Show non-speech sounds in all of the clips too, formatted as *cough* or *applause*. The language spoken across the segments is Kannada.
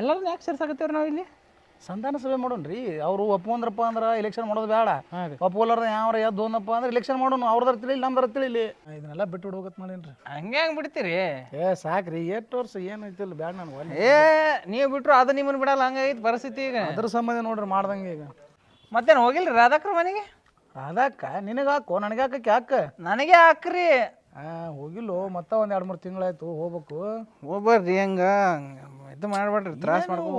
ಎಲ್ಲರನ್ನ ಯಾಕೆ ಸೇರ್ಸಾಕತ್ತೇವ್ರಿ ನಾವು ಇಲ್ಲಿ? ಸಂಧಾನ ಸಭೆ ಮಾಡೋಣ್ರಿ. ಅವರು ಒಪ್ಕೊಂಡ್ರಪ್ಪ ಅಂದ್ರೆ ಎಲೆಕ್ಷನ್ ಮಾಡೋದು ಬೇಡ. ರೀ. ಒಪ್ಕೊಲಾರ್ದ ಯಾವ ಎದ್ದು ಹೋದಪ್ಪ ಅಂದ್ರೆ ಎಲೆಕ್ಷನ್ ಮಾಡೋಣ ಅವ್ರದ್ರ ತಿಳಿ ನಮ್ದ್ರ ತಿಳಿ ಇದನ್ನೆಲ್ಲ ಬಿಟ್ಟು ಬಿಡ್ಬೇಕತ್ ರೀ ಹಂಗೆ ಹಂಗೆ ಬಿಡ್ತೀರಿ. ಏ ಸಾಕ್ರಿ ಎಷ್ಟು ವರ್ಷ ಏನು ಬೇಡ ಬ್ಯಾಡ ನಾನು ಏ ನೀವು ಬಿಟ್ರು ಅದು ನಿಮ್ಮನ್ನು ಬಿಡಲ್ಲ ಹಂಗಾಗಿತ್ತು ಪರಿಸ್ಥಿತಿ ಈಗ. ಅದ್ರ ಸಂಬಂಧ ನೋಡ್ರಿ ಮಾಡ್ದಂಗೆ ಈಗ. ಮತ್ತೇನು ಹೋಗಿಲ್ರಿ ರಾಧಾಕ್ರ ಮನೆಗೆ? ಅದಕ್ಕ ನಿನಗೆ ಹಾಕೋ ನನಗೆ ಹಾಕಕ್ಕೆ ಹಾಕ ನನಗೆ ಹಾಕ್ರಿ. ಆ ಹೋಗಿಲ್ಲೋ ಮತ್ತ ಒಂದ್ ಎರಡ್ ಮೂರ್ ತಿಂಗಳಾಯ್ತು ಹೋಗ್ಬೇಕು. ಹೋಗ್ಬರ್ರಿ ಹಂಗ? ಇದು ಮಾಡ್ಬೇಡ್ರಿ ತ್ರಾಸ ಮಾಡ್ಕೊ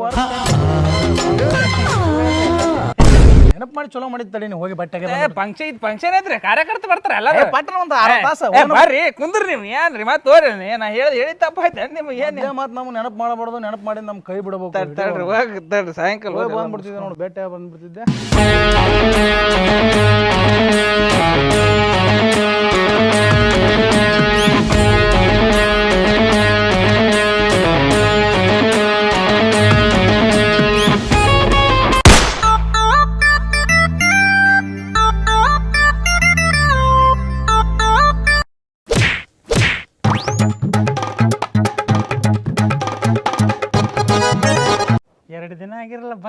ನೆನಪು ಮಾಡಿ ಚಲೋ ಮಾಡಿದ್ ತಡಿ ನೀವು ಹೋಗಿ ಬಟ್ಟೆಗೆ ಫಂಕ್ಷನ್ ಇದು ಫಂಕ್ಷನ್ ಐತ್ರಿ ಕಾರ್ಯಕರ್ತ ಬರ್ತಾರೆ ಎಲ್ಲ ಪಟ್ಟಣ ಒಂದು ಆರು ತಾಸು ಬರ್ರಿ ಕುಂದ್ರಿ ನೀವು ಏನ್ರಿ ಮತ್ತೆ ತೋರಿ ನಾ ಹೇಳಿ ಹೇಳಿ ತಪ್ಪಾಯ್ತು ನಿಮ್ಗೆ ಏನು ಮತ್ತೆ ನಮ್ಗೆ ನೆನಪು ಮಾಡಬಾರ್ದು ನೆನಪು ಮಾಡಿ ನಮ್ಮ ಕೈ ಬಿಡಬೇಕು ತಡ್ರಿ ಹೋಗಿ ತಡ್ರಿ ಸಾಯಂಕಾಲ ಹೋಗಿ ಬಂದ್ಬಿಡ್ತಿದ್ದೆ ನೋಡಿ ಬೇಟೆ ಬಂದ್ಬಿಡ್ತಿದ್ದೆ.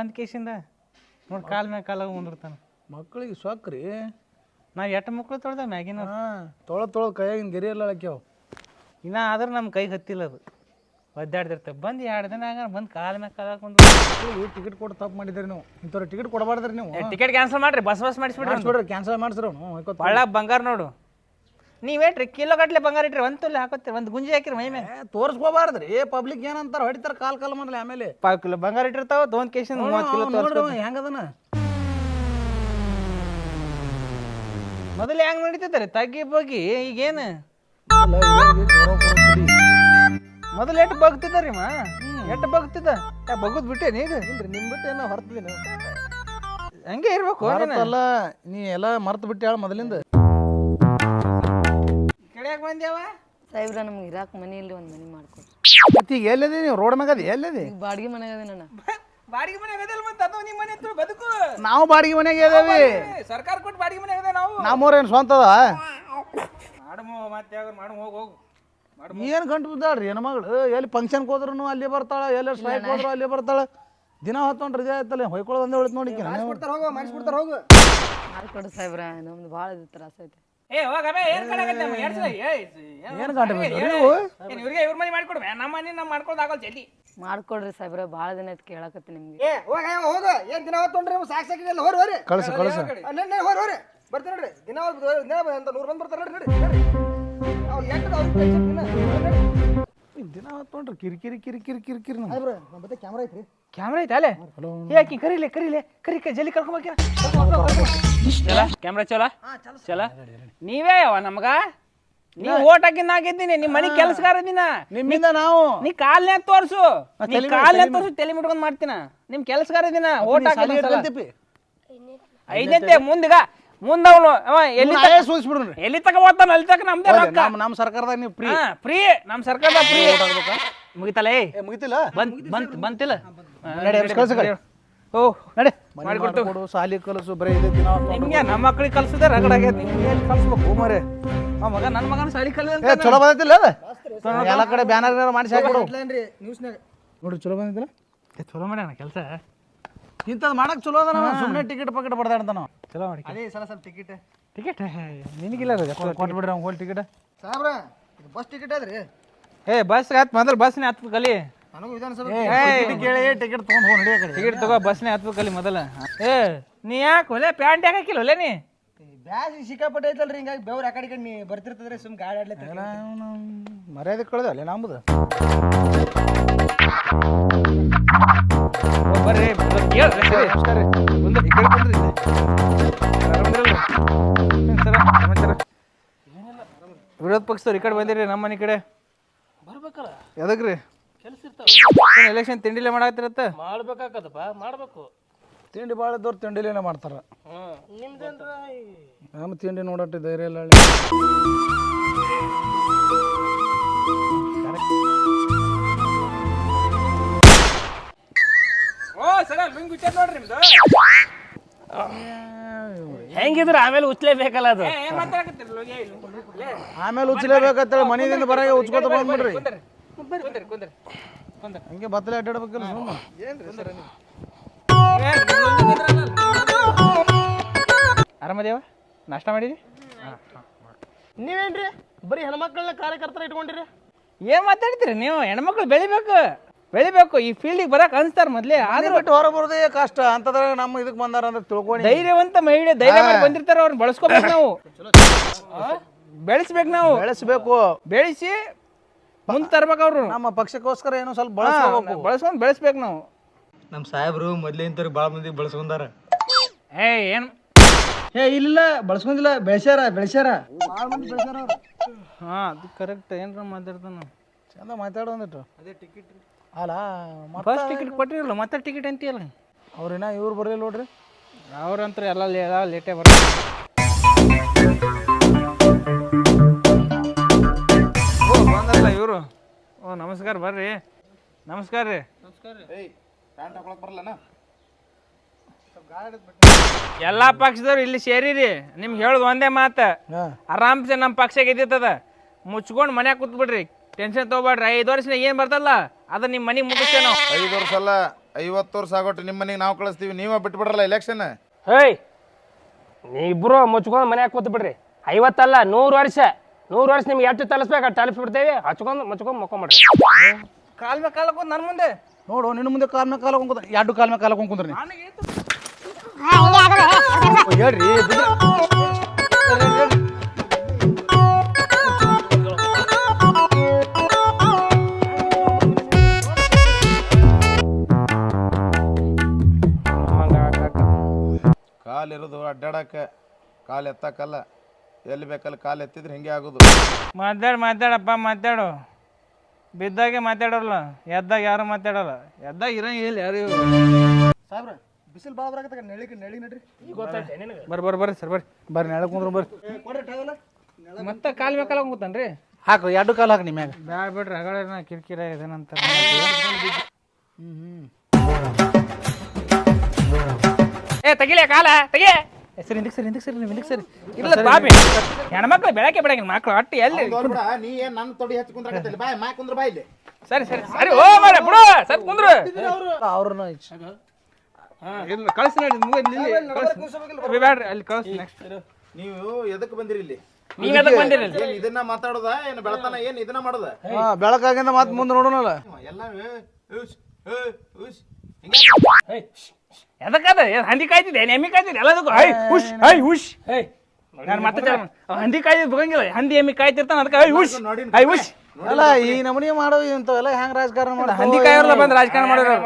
ಬಂದ್ ಕೇಸಿಂದ ನೋಡಿ ಕಾಲ್ ಮ್ಯಾಗ ಕಾಲಾಗ ಮುಂದಿರ್ತಾನೆ ಮಕ್ಕಳಿಗೆ ಸೊಕ್ರಿ ನಾ ಎಟ್ಟ ಮಕ್ಕಳು ತೊಳ್ದ ಮ್ಯಾಗಿನ? ಹಾಂ ತೊಳೋ ತೊಳೆದು ಕೈಯಾಗಿನ ಗೆರಿ ಎಲ್ಲ ಹಾಕ್ಯಾವ ಇನ್ನ ಆದ್ರೆ ನಮ್ಮ ಕೈ ಹತ್ತಿಲ್ಲ ಅದು. ಒದ್ದಾಡ್ದಿರ್ತ. ಬಂದು ಎರಡು ದಿನ ಆಗ ಬಂದು ಕಾಲ ಮ್ಯಾಗ ಕಾಲಾಗ ಟಿಕೆಟ್ ಕೊಟ್ಟು ತಪ್ಪು ಮಾಡಿದ್ರಿ ನೀವು. ಇಂಥವ್ರು ಟಿಕೆಟ್ ಕೊಡಬಾರ್ದ್ರಿ ನೀವು. ಟಿಕೆಟ್ ಕ್ಯಾನ್ಸಲ್ ಮಾಡ್ರಿ. ಬಸ್ ಬಸ್ ಮಾಡಿಸ್ಬಿಡ್ರಿ ಮಾಡಿಸ್ಬಿಡ್ರಿ ಕ್ಯಾನ್ಸಲ್ ಮಾಡಿಸ್ರಿ ಒಳ್ಳೆ ಬಂಗಾರ ನೋಡು. ನೀವೇಟ್ರಿ ಕಿಲೋ ಗಟ್ಲೆ ಬಂಗಾರ ಇಟ್ರಿ ಒಂದು ತುಲ್ಲಿ ಹಾಕೋತೀರಿ ಒಂದು ಗುಂಜಿ ಹಾಕಿರಿ ಮೈ ಮೇಲೆ. ತೋರಿಸ್ಕೋಬಾರ್ದ್ರಿ. ಪಬ್ಲಿಕ್ ಏನಂತಾರ ಹೊಡಿತಾರ ಕಾಲ್ ಕಾಲ್ ಮೊದ್ಲು ಆಮೇಲೆ. ಪಾವ್ ಕಿಲೋ ಬಂಗಾರ ಇಟ್ಟಿರ್ತಾವ ತೊಗೊಂಡ್ ಕೇಸಿಂದ ಮೂವತ್ತು ಕಿಲೋ ತೋರಿಸ್ಕೊ ಹೆಂಗದನ ಮೊದಲು ಹೆಂಗ್ ನಡೀತಿದ್ದಾರೆ ತಗ್ಗಿ ಬಗ್ಗಿ ಈಗೇನು. ಮೊದಲು ಎಷ್ಟು ಬಗ್ತಿದ್ದಾರಿ ಮಾ? ಎಟ್ಟು ಬಗ್ತಿದ್ದ ಬಗ್ಗದ್ ಬಿಟ್ಟೆ ನೀಗ? ಇಲ್ರಿ ನಿಮ್ ಬಿಟ್ಟು ಏನೋ ಹೊರತಿದ್ದೀನಿ ಹಂಗೆ ಇರ್ಬೇಕು ನೀ ಎಲ್ಲ ಮರ್ತು ಬಿಟ್ಟು ಹೇಳ ಮೊದಲಿಂದ. ಕೆಳ್ಯಾಕ್ ಬಂದ್ಯಾವ? ಸಾಹೇಬ್ರ ನಮ್ಗೆ ಇರಾಕ್ ಮನೆ ಇಲ್ಲಿ ಒಂದು ಮನೆ ಮಾಡ್ಕೊಡ್ರಿ ಮತ್ತೆ ಎಲ್ಲಿದೆ ನೀವು? ರೋಡ್ ಮ್ಯಾಗ ಎಲ್ಲದೆ ಎಲ್ಲಿದೆ ಈಗ ಬಾಡಿಗೆ ಮನೆ ಅದೇ ನನ್ನ. *laughs* ಬಾಡಿಗೆ ಮನೆ ಆಗದಲ್ಲ ಮತ್ತೆ ಅದು ನಿಮ್ಮ ಮನೆ ಹತ್ರ ಬದುಕು? ನಾವು ಬಾಡಿಗೆ ಮನೆಗೆ ಇದೇವಿ. ಏ, ಸರ್ಕಾರ ಕೊಟ್ಟು ಬಾಡಿಗೆ ಮನೆ ಅದೇ ನಾವು? ನಮ್ಮೂರೇನು ಸ್ವಂತ ಅದ ಮಾಡಮು ಮತ್ತೆ ಯಾವಾಗ ಮಾಡು ಹೋಗು ಹೋಗು. ಏನು ಗಂಟು ಬಿದ್ದಾಳ್ರಿ ಹೆಣ್ಮಗಳು ಮಗಳು? ಎಲ್ಲಿ ಫಂಕ್ಷನ್ಗೆ ಹೋದ್ರು ಅಲ್ಲಿ ಬರ್ತಾಳ ಎಲ್ಲ ಸ್ಟ್ರೈಕ್ ಹೋದ್ರು ಅಲ್ಲಿ ಬರ್ತಾಳ. ದಿನ ಹೊತ್ತೊಂಡು ರಜೆ ಆಯ್ತಲ್ಲ ಹೊಯ್ಕೊಳ್ಳೋದು ಒಂದೇ ಉಳಿತು ಹೋಗು ಮಾಡ್ಕೊಡ್ರಿ ಸಾಹೇಬ್ರ ನಮ್ದು ಭಾಳ ಇದು ತ್ರಾಸ ಐತಿ. ಏ ಹೋಗಬೇ ಏನ್ ಕಣಾಗತ್ತೆ ನಮ್ಮ ಎರಡ್ ಸಲ ಏ ಏನು ಗಂಟು ಬಿದ್ದಾವ್ರಿ ನೀವು ಏನ್ ಇವ್ರಿಗೆ ಇವ್ರ ಮನೆ ನಮ್ಮ ಮನೆ ನಾವು ಆಗಲ್ಲ ಜಲ್ದಿ. ಮಾಡ್ಕೊಡ್ರಿ ಸಾಹೇಬ್ರ ಭಾಳ ದಿನ ಐತಿ ಕೇಳಕತ್ತಿ ನಿಮ್ಗೆ. ಏ ಹೋಗ ಹೋಗ ಏನ್ ದಿನ ಹೊತ್ತೊಂಡ್ರಿ ನೀವು? ಸಾಕ್ ಸಾಕಿಲ್ಲ ಹೋರಿ ಹೋರಿ. ಕಳ್ಸ ಕಳ್ಸ. ಅಲ್ಲೇ ಹೋರಿ ಹೋರಿ. ಬರ್ತೀರಿ ನೋಡ್ರಿ. ದಿನ ಹೊತ್ತು ದಿನ ಅಂತ ನೂರು ಮಂದಿ ಬರ್ತಾರೆ ನೋಡ್ರಿ ನೋಡ್ರಿ ಅವ್ರು ಎಷ್ಟು ಅವ್ರ ದಿನ ಹೊತ್ತೊಂಡ್ರಿ ಕಿರಿ ಕಿರಿ ಕಿರಿ ಕಿರಿ ನಮ್ಮ ಮತ್ತೆ ಕ್ಯಾಮ್ರಾ ಐತ್ರಿ. ಕ್ಯಾಮ್ರಾ ಐತೆ? ಅಲ್ಲೇ ಯಾಕಿ ಕರೀಲೆ ಕರೀಲೆ ಕರಿ ಜಲ್ಲಿ ಜಲ್ದಿ ಕರ್ಕೊಂಬಾಕ ಚಲ? ಕ್ಯಾಮ್ರಾ ಚಲ? ಚಲ ನೀವೇ ಅವ ನಮಗ? ನೀ ಓಟ್ ಹಾಕಿದ್ ಆಗಿದ್ದೀನಿ ನಿಮ್ಮ ಮನಿ ಕೆಲಸಗಾರ ದಿನ ನಿಮ್ಮಿಂದ ನಾವು. ನೀ ಕಾಲ್ನೇ ತೋರ್ಸು. ನೀ ಕಾಲ್ನೇ ತೋರ್ಸು ತಲೆ ಮುಟ್ಕೊಂಡ್ ಮಾಡ್ತೀನ. ನಿಮ್ ಕೆಲಸಗಾರ ದಿನ ಓಟ್ ಹಾಕಿ ಐದಂತೆ ಐದೈತೆ ಮುಂದವನು ಅವ ಎಲ್ಲಿ ತಕ- ಆಯೇ ಸೂಚಿಸ್ಬಿಡ್ರಿ ಎಲ್ಲಿ ತಕ ಓದ್ತಾನ ಅಲ್ಲಿ ತಕ ನಮ್ದೇ ರೊಕ್ಕ. ನಮ್ಮ ನಮ್ಮ ಸರ್ಕಾರದಾಗ ನೀವು ಫ್ರೀ. ಫ್ರೀ ನಮ್ ಸರ್ಕಾರದ ಫ್ರೀ. ಮುಗಿತಲ್ಲ ಏ ಏ ಮುಗಿತಿಲ್ಲ? ಬಂತ್ ಬಂತ್ ಬಂತಿಲ್ಲ. ನಡಿ, ಎಬ್ಸ್ ಕಳ್ಸು ಕಡೆ. ಓ ನಡೆ. ಮಾಡಿಕೊಡ್ತು. ಮಾಡಿಕೊಡು. ಸಾಲಿ ಕಲಸು ಬರೀ ಇದೆ ದಿನ. ನಿಮ್ಗೆ ನಮ್ಮ ಮಕ್ಳಿಗೆ ಕಲ್ಸಿದ್ರೆ ರಗಡ ಆಗೈತೆ ನಿಮ್ಗೆ ಎಲ್ಲಿ ಕಲ್ಸ್ಬೇಕು? ಮರೆ ಆ ಮಗ ನನ್ನ ಮಗನ ಸಾಲಿ ಕಲಿ ಏ ಚಲೋ ಬಂದಿಲ್ಲ ಅದ? ಎಲ್ಲ ಕಡೆ ಬ್ಯಾನರ್ ಮಾಡಿಸಿ ಹಾಕ್ಬಿಡು ನೋಡು ನೋಡಿ ಚಲೋ ಬಂದಿಲ್ಲ ಚಲೋ ಮಾಡ್ಯಾನ ಕೆಲಸ? ಇಂಥದ್ದು ಮಾಡಕ್ ಚಲೋ ಅದ ನಾವು ಸುಮ್ಮನೆ ಟಿಕೆಟ್ ಪಕೆಟ್ ಬಡ್ದಾಡ್ತ ನಾವು ಚಲೋ ಮಾಡಿ ಅದೇ ಸಲ ಸಲ ಸ್ವಲ್ಪ ಟಿಕೆಟ್ ಟಿಕೆಟ್ ನಿನಗಿಲ್ಲ ಕೊಟ್ಬಿಡ್ರಿ ಅವ್ನು ಹೋಲ್ ಟಿಕೆಟ್ ಸಾಬ್ರ ಇದು ಬಸ್ ಟಿಕೆಟ್ ಅದ್ರಿ ಏ ಬಸ್ ಹತ್ ಮೊದಲು ಬಸ್ನೇ ಹತ್ಬೇಕು ಕಲಿ ನನಗೂ ವಿಧಾನಸಭೆ ಕೇಳಿ ಟಿಕೆಟ್ ತೊಗೊಂಡು ಹೋಗಿ ನಡಿಯ ಕಡೆ. ಟಿಕೆಟ್ ತಗೋ ಬಸ್ನೇ ಹತ್ಬೇಕು ಕಲಿ ಮೊದಲ. ಏ ನೀ ಯಾಕೆ ಒಲೆ ಪ್ಯಾಂಟ್ ಯಾಕೆ ಹಾಕಿಲ್ಲ ಒಲೆ ನೀ? ಬ್ಯಾಸ್ ಸಿಕ್ಕಾಪಟ್ಟೆ ಐತಲ್ರಿ ಹಿಂಗಾಗಿ ಬೆವ್ರು ಆ ಕಡೆ ಕಡೆ ನೀ ಬರ್ತಿರ್ತದ್ರಿ ಸುಮ್ ಗಾಡಿ ಆಡ್ಲತ್ತ ಮರ್ಯಾದೆ ಕಳೆದ ಅಲ್ಲೇ ವಿರೋಧ ಪಕ್ಷದವ್ರು ಈ ಕಡೆ ಬಂದಿರಿ ನಮ್ಮ ಮನೆ ಕಡೆ. ಬರ್ಬೇಕಲ್ಲ. ಎದಕ್ರಿ? ಎಲೆಕ್ಷನ್ ತಿಂಡಿಲೆ ಮಾಡಾಕತ್ತಿರತ್ತ? ಮಾಡ್ಬೇಕಾಗತ್ತಪ್ಪ ಮಾಡ್ಬೇಕು. ತಿಂಡಿ ಭಾಳ ಇದ್ದವ್ರು ತಿಂಡಿಲೇನೆ ಮಾಡ್ತಾರ. ನಮ್ಮ ತಿಂಡಿ ನೋಡಟ್ಟಿ ಧೈರ್ಯ ಇಲ್ಲ ಓ ಸರ ಲಿಂಗ್ ನೋಡ್ರಿ ನಿಮ್ದು? ಹೆಂಗಿದ್ರು ಆಮೇಲೆ ಉಚ್ಲೇಬೇಕಲ್ಲ ಅದು. ಮಾತಾಡಕತ್ತೀರಿ ಲೋಗಿ? ಆಮೇಲೆ ಉಚ್ಚಲೇಬೇಕಂತೇಳಿ ಮನೆಯಿಂದ ಬರಾಗ ಉಚ್ಕೋತ ಬಂದ್ಬಿಡ್ರಿ. ಕುಂದ್ರಿ ಕುಂದ್ರಿ ಕುಂದ್ರಿ ಹಂಗೆ ಬತ್ತಲೆ ಅಡ್ಡಾಡ್ಬೇಕಲ್ಲ ಅರಾಮದೇವ ಆರಾಮದೇವ? ನಾಷ್ಟ ಮಾಡಿರಿ ನೀವೇನ್ರಿ? ಬರೀ ಹೆಣ್ಮಕ್ಳನ್ನ ಕಾರ್ಯಕರ್ತರ ಇಟ್ಕೊಂಡಿರಿ? ಏನ್ ಮಾತಾಡ್ತೀರಿ ನೀವು? ಹೆಣ್ಮಕ್ಳು ಬೆಳಿಬೇಕು. ಬೆಳಿಬೇಕು ಈ ಫೀಲ್ಡಿಗೆ ಬರಕ್ ಅನ್ಸ್ತಾರ ಮೊದ್ಲೇ. ಆದ್ರೆ ಬಿಟ್ಟು ಹೊರ ಬರೋದೇ ಕಷ್ಟ. ಅಂತದ್ರಾಗ ನಮ್ಮ ಇದಕ್ಕೆ ಬಂದಾರ ಅಂದ್ರೆ ತಿಳ್ಕೊಂಡು ಧೈರ್ಯವಂತ ಮಹಿಳೆ ಧೈರ್ಯ ಮಾಡಿ ಬಂದಿರ್ತಾರ ಅವ್ರನ್ನ ಬಳಸ್ಕೋಬೇಕು ನಾವು. ಬೆಳೆಸ್ಬೇಕು ನಾವು. ಬೆಳೆಸ್ಬೇಕು. ಬೆಳೆಸಿ ಮುಂದೆ ತರ್ಬೇಕು ಅವ್ರು. ನಮ್ಮ ಪಕ್ಷಕ್ಕೋಸ್ಕರ ಏನೋ ಸ್ವಲ್ಪ ಬಳಸ್ಕೋಬೇಕು. ಬಳಸ್ಕೊಂಡು ಬೆಳೆಸ್ಬೇಕು ನಾವು. ನಮ್ಮ ಸಾಹೇಬ್ರು ಮೊದ್ಲಿಂತವ್ರು ಭಾಳ ಮಂದಿ ಬಳಸ್ಕೊಂಡಾರ. ಏ ಏನು? ಏ ಇಲ್ಲ ಬಳಸ್ಕೊಂಡಿಲ್ಲ. ಬೆಳೆಸ್ಯಾರ ಬೆಳೆಸ್ಯಾರ. ಹಾ ಅದು ಕರೆಕ್ಟ್ ಏನ್ರ ಮಾತಾಡ್ತಾನ. ಚಂದ ಮಾತಾಡೋ ಅಂದಿಟ್ಟು ಅದೇ ಟಿಕೆಟ್ ಅಲ್ಲ ಫಸ್ಟ್ ಟಿಕೆಟ್ ಕೊಟ್ಟಿರಲ್ಲ ಮತ್ತೆ ಟಿಕೆಟ್ ಅಂತೀಯಲ್ಲ ಅವ್ರಿನ್ನ ಇವ್ರು ಬರಲಿಲ್ಲ ನೋಡ್ರಿ. ಅವ್ರಂತ್ರ ಎಲ್ಲ ಎಲ್ಲ ಲೇಟೇ ಬರ ಓ ಬಂದಲ್ಲ ಇವರು. ಓ ನಮಸ್ಕಾರ ಬರ್ರಿ. ನಮಸ್ಕಾರ ರೀ. ಎಲ್ಲ ಪಕ್ಷದವ್ರು ಇಲ್ಲಿ ಸೇರಿರಿ. ನಿಮ್ಗೆ ಹೇಳೋದು ಒಂದೇ ಮಾತು. ಆರಾಮ್ಸೆ ನಮ್ಮ ಪಕ್ಷ ಗೆದ್ದಿತ್ತದ ಮುಚ್ಕೊಂಡು ಮನ್ಯಾಗ ಕೂತ್ಬಿಡ್ರಿ. ಟೆನ್ಷನ್ ತೊಗೊಬೇಡ್ರಿ. ಐದು ವರ್ಷ ಏನು ಬರ್ತಲ್ಲ? ಅದು ನಿಮ್ಮ ಮನೆಗೆ ಮುಗಿಸ್ತೇನೆ? ನಾವು ಐದು ವರ್ಷ ಅಲ್ಲ ಐವತ್ತು ವರ್ಷ ಆಗೋಟ್ಟು ನಿಮ್ಮ ಮನೆಗೆ ನಾವು ಕಳಿಸ್ತೀವಿ ನೀವೇ ಬಿಟ್ಬಿಡ್ರಲ್ಲ ಎಲೆಕ್ಷನ್ ಹೇಯ್ ಇಬ್ಬರು ಮುಚ್ಕೊಂಡು ಮನ್ಯಾಗ ಕೂತ್ ಬಿಡ್ರಿ. ಐವತ್ತಲ್ಲ ನೂರು ವರ್ಷ. ನೂರು ವರ್ಷ ನಿಮ್ಗೆ ಎಷ್ಟು ತಲಸ್ಬೇಕು? ಅಷ್ಟು ತಲಸ್ಬಿಡ್ತೇವೆ ಹಚ್ಕೊಂಡು ಮುಚ್ಕೊಂಡು ಮಕ್ಕೊಂಬಿಡ್ರಿ ಕಾಲ್ ಮೇಲೆ ಕಾಲ ನನ್ನ ಮುಂದೆ. ನೋಡು ನಿನ್ನ ಮುಂದೆ ಕಾಲ್ ಮೇಲೆ ಕಾಲ ಕುಂತ ಎರಡು ಕಾಲ್ ಮೇಲೆ ಕಾಲಕ್ಕೆ ಕುಂದ್ರಿ ಹೇಳ್ರಿ ಇರೋದು ಅಡ್ಡಾಡಕ್ಕೆ ಕಾಲು ಎತ್ತಕ್ಕಲ್ಲ. ಎಲ್ಲಿ ಬೇಕಲ್ಲಿ ಕಾಲು ಎತ್ತಿದ್ರೆ ಹಿಂಗೆ ಆಗೋದು. ಮಾತಾಡು ಮಾತಾಡಪ್ಪ ಮಾತಾಡು. ಬಿದ್ದಾಗೆ ಮಾತಾಡೋಲ್ಲ ಎದ್ದಾಗ ಯಾರು ಮಾತಾಡಲ್ಲ. ಎದ್ದಾಗ ಇರಂಗಿಲ್ಲ ಯಾರು ಸಾಬ್ರ ಬಿಸಿಲು ಭಾಳ ಆಗತ್ತ ನೆಳಿಗೆ ನೆಳಿ ನಡ್ರಿ. ಬರ್ರಿ ಬರ್ರಿ ಬರ್ರಿ ಸರ್ ಬರ್ರಿ. ಬರ್ರಿ ನೆಳ ಕುಂದ್ರು ಬರ್ರಿ. ಕೊಡ್ರಿ ಟವಲ ಮತ್ತೆ ಕಾಲು ಬೇಕಲ್ಲ ಕಾಲ ಕೂತಾನ್ರಿ? ಹಾಕು ಎರಡು ಕಾಲು ಹಾಕಿ ನಿಮ್ಯಾಗ. ಬ್ಯಾಡ ಬಿಡ್ರಿ ಹಗಳ ಕಿರಿಕಿರ ಇದೇನಂತ ಏ ತೆಗಿಲೆ ಕಾಲ ತೆಗಿ. ಏ, ಸರಿ ಹಿಂದಕ್ಕೆ ಸರಿ ಹಿಂದಕ್ಕೆ ಸರಿ ನೀವು ಹಿಂದಕ್ಕೆ ಸರಿ. ಇಲ್ಲ ಬಾಬಿ ಹೆಣ್ಮಕ್ಳು ಬೆಳಕೆ ಬೆಳಗ್ಗೆ ಮಕ್ಳು ಅಟ್ಟಿ ಎಲ್ಲಿ ನೀ ಏನ್ ನನ್ನ ತೊಡಿ ಹಚ್ಚಿ ಕುಂದ್ರಾಕತ್ತಲ್ಲಿ ಬಾಯ್ ಮಾ ಕುಂದ್ರ ಬಾಯ್ ಇಲ್ಲಿ. ಸರಿ ಸರಿ ಸರಿ ಓ ಮಾಡ ಬಿಡು ಸರಿ ಕುಂದ್ರು. ಅವ್ರನ್ನ ಇಲ್ಲ ಕಳ್ಸಿ ನೋಡಿ ಇಲ್ಲಿ ಬೇಡ್ರಿ ಅಲ್ಲಿ ಕಳ್ಸಿ ನೆಕ್ಸ್ಟ್ ನೀವು ಎದಕ್ಕೆ ಬಂದಿರಿ ಇಲ್ಲಿ? ನೀವ್ ಎದಕ್ ಬಂದಿರಿ ಏನ್ ಇದನ್ನ ಮಾತಾಡೋದ? ಏನು ಬೆಳತನ? ಏನು ಇದನ್ನ ಮಾಡೋದ? ಬೆಳಕಾಗಿಂದ ಮತ್ತೆ ಮುಂದೆ ನೋಡೋಣಲ್ಲ. ಎಲ್ಲ ಏ, ಉಶ್, ಏ, ಉಶ್. ಹಿಂಗೆ ಎದಕ್ಕದ ಹಂದಿ ಕಾಯ್ತಿದೆ ಏನ್ ಎಮ್ಮಿ ಕಾಯ್ತಿದೆ ಎಲ್ಲದಕ್ಕೂ ಐ ಹುಷ್ ಐ ಹುಷ್ ಐ ನಾನು ಮತ್ತೆ ಚಲ- ಅವ್ ಹಂದಿ ಕಾಯ್ತಿದ್ ಬಗಂಗಿಲ್ಲ ಹಂದಿ ಎಮ್ಮಿ ಕಾಯ್ತಿರ್ತಾನ ಅದಕ್ಕೆ ಐ ಹುಷ್ ಐ ಹುಷ್ ಅಲ್ಲ ಈ ನಮೂನಿ ಮಾಡೋ ಇಂಥವೆಲ್ಲ ಹೆಂಗ್ ರಾಜಕಾರಣ ಮಾಡ ಹಂದಿ ಕಾಯೋರ್ಲ ಬಂದ್ ರಾಜಕಾರಣ ಮಾಡೋರು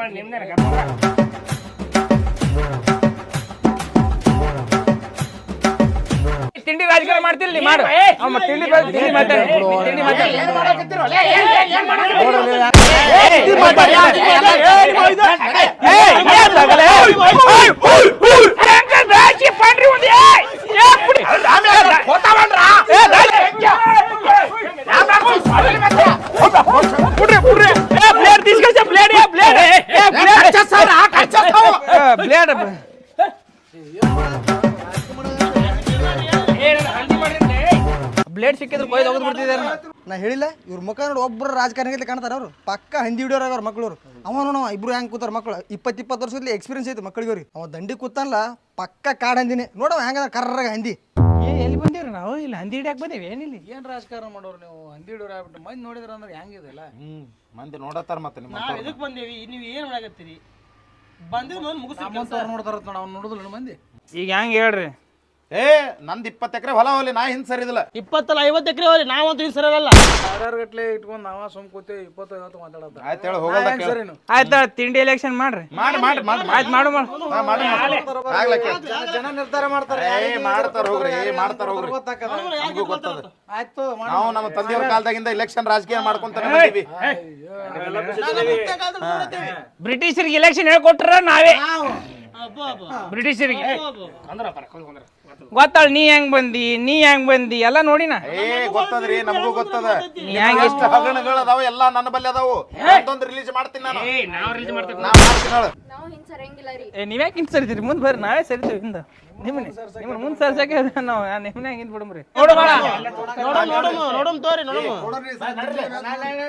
ತಿಂಡಿ ರಾಜಕಾರಣ ಮಾಡ್ತಿಲ್ಲ ನೀ ಮಾಡು ಅವ ಮತ್ತೆ ತಿಂಡಿ ಬ- ತಿಂಡಿ ಮಾತಾಡು ನೀ ತಿಂಡಿ ಮಾತಾಡು పండ్రి ఉంది ప్లేట్ తీసుకొచ్చా plate plate plate blade blade. ಸಿಕ್ಕಿದ್ರು ಕೊಯ್ದು ಹೋಗದ್ ಬಿಡ್ತಿದ್ದಾರೆ ನಾ ಹೇಳಿಲ್ಲ ಇವ್ರ ಮುಖ ನೋಡಿ ಒಬ್ಬರು ರಾಜಕಾರಣಿಗೆ ಕಾಣ್ತಾರೆ ಅವ್ರು. ಪಕ್ಕ ಹಿಂದಿ ಹಿಡಿಯೋರ್ ಅವ್ರ ಮಕ್ಳು ಅವ್ರು ಅವ ನೋಡ ಇಬ್ರು ಹೆಂಗ್ ಕೂತಾರ ಮಕ್ಳು? ಇಪ್ಪತ್ತು ಇಪ್ಪತ್ತು ವರ್ಷದಲ್ಲಿ ಎಕ್ಸ್ಪೀರಿಯನ್ಸ್ ಐತೆ ಮಕ್ಕಳಿಗೆ ಅವ್ರಿಗೆ. ಅವ ದಂಡಿ ಕೂತಲ್ಲ ಪಕ್ಕ ಕಾಡು ಹಂದಿನಿ. ನೋಡವ ಹೆಂಗದ ಕರ್ರಾಗ ಹಂದಿ. ಏ ಎಲ್ಲಿ ಬಂದಿವ್ರಿ ನಾವು? ಇಲ್ಲಿ ಹಂದಿ ಹಿಡಿಯಾಕ ಬಂದೇವಿ ಏನಿಲ್ಲ. ಏನ್ ರಾಜಕಾರಣ ಮಾಡೋರು ನೀವು? ಹಂದಿ ಹಿಡಿಯೋರು ಆಗ್ಬಿಟ್ಟು ಮಂದಿ ನೋಡಿದ್ರ ಅಂದ್ರೆ ಹೆಂಗಿದೆಲ್ಲ ಹ್ಮ್ ಮಂದಿ ನೋಡತ್ತಾರ ಮತ್ತೆ ನಿಮ್ಮ ಬಂದೇವಿ? ನೀವು ಏನು ಮಾಡಾಕತ್ತೀರಿ ಬಂದಿದ್ದು ಮುಗಿಸ್ ನಮ್ಮಂತವ್ರು ನೋಡ್ತಾರ ನೋಡ ಅವ್ನು ನೋಡುದಿಲ್ಲ ಮಂದಿ? ಈಗ ಹೆಂಗ್ ಹೇಳ್ರಿ? ಏ ನಂದು ಇಪ್ಪತ್ತು ಎಕರೆ ಹೊಲ ಹೋಲಿ ನಾ ಹಿಂದ್ ಸರಿದಿಲ್ಲ ಇಪ್ಪತ್ತಲ್ಲ ಐವತ್ತು ಎಕರೆ ಹೋರಿ ನಾವಂತೂ ಹಿಂದೆ ಸರಿಯಲ್ಲ ಸಾವಿರಾರು ಗಟ್ಲೆ ಇಟ್ಕೊಂಡು ನಾವ ಸುಮ್ ಕೂತಿ ಇಪ್ಪತ್ತು ಐವತ್ತು ಮಾತಾಡೋದು. ಆಯ್ತು ಹೇಳಿ ಹೋಗಲ್ಲ ಕೇಳು. ಸರಿನು ಆಯ್ತಾ ತಿಂಡಿ ಎಲೆಕ್ಷನ್ ಮಾಡ್ರಿ. ಮಾಡಿ ಮಾಡಿ ಮಾಡಿ. ಆಯ್ತು ಮಾಡು ಮಾಡು. ಹಾ, ಮಾಡಿ ಮಾಡಿ. ಆಗ್ಲೇ. ಜನ ನಿರ್ಧಾರ ಮಾಡ್ತಾರೆ. ಏ ಮಾಡ್ತಾರ ಹೋಗ್ರಿ ಏ ಮಾಡ್ತಾರ ಹೋಗ್ರಿ. ನಮಗೂ ಗೊತ್ತದ. ಆಯ್ತು ಮಾಡು. ನಾವು ನಮ್ಮ ತಂದೆಯವ್ರ ಕಾಲದಾಗಿಂದ ಇಲೆಕ್ಷನ್ ರಾಜಕೀಯ ಮಾಡ್ಕೊಂತಾನೆ ಬಂದೀವಿ. ಬ್ರಿಟಿಷರಿಗೆ ಎಲೆಕ್ಷನ್ ಹೇಳ್ಕೊಟ್ರ ನಾವೇ. ಬ್ರಿಟಿಷರಿಗೆ. ಗೊತ್ತಾಳ ನೀ ಹೆಂಗ್ ಬಂದಿ ನೀ ಹೆಂಗ್ ಬಂದಿ ಎಲ್ಲ ನೋಡಿನ? ಏ ಗೊತ್ತದ್ರಿ ನಮಗೂ ಗೊತ್ತದ. ನೀ ಹೆಂಗ್ ಎಷ್ಟು ಹಗರಣಗಳು ಅದಾವ ಎಲ್ಲಾ ನನ್ನ ಬಲ್ಲಿ ಅದಾವು. ಒಂದೊಂದು ರಿಲೀಸ್ ಮಾಡ್ತೀನಿ ನಾನು. ಏ ನಾವು ರಿಲೀಸ್ ಮಾಡ್ತೀವಿ. ನಾವು ಮಾಡ್ತೀನಿ ಹೇಳು. ಏ ನೀವ್ಯಾಕೆ ಹಿಂದ್ ಸರಿತೀರಿ? ಮುಂದ್ ಬರ್ರಿ ನಾವೇ ಸರಿತೀವಿ ಹಿಂದ. ನಿಮ್ಮನೆ ನಿಮ್ಮ ಮುಂದ್ ಸರ್ಸಕ್ಕೆ ನಾವು ನಿಮ್ಮನೆ ಹಿಂದ್ ಬಿಡಮ್ರಿ ನೋಡು ಮಾಡ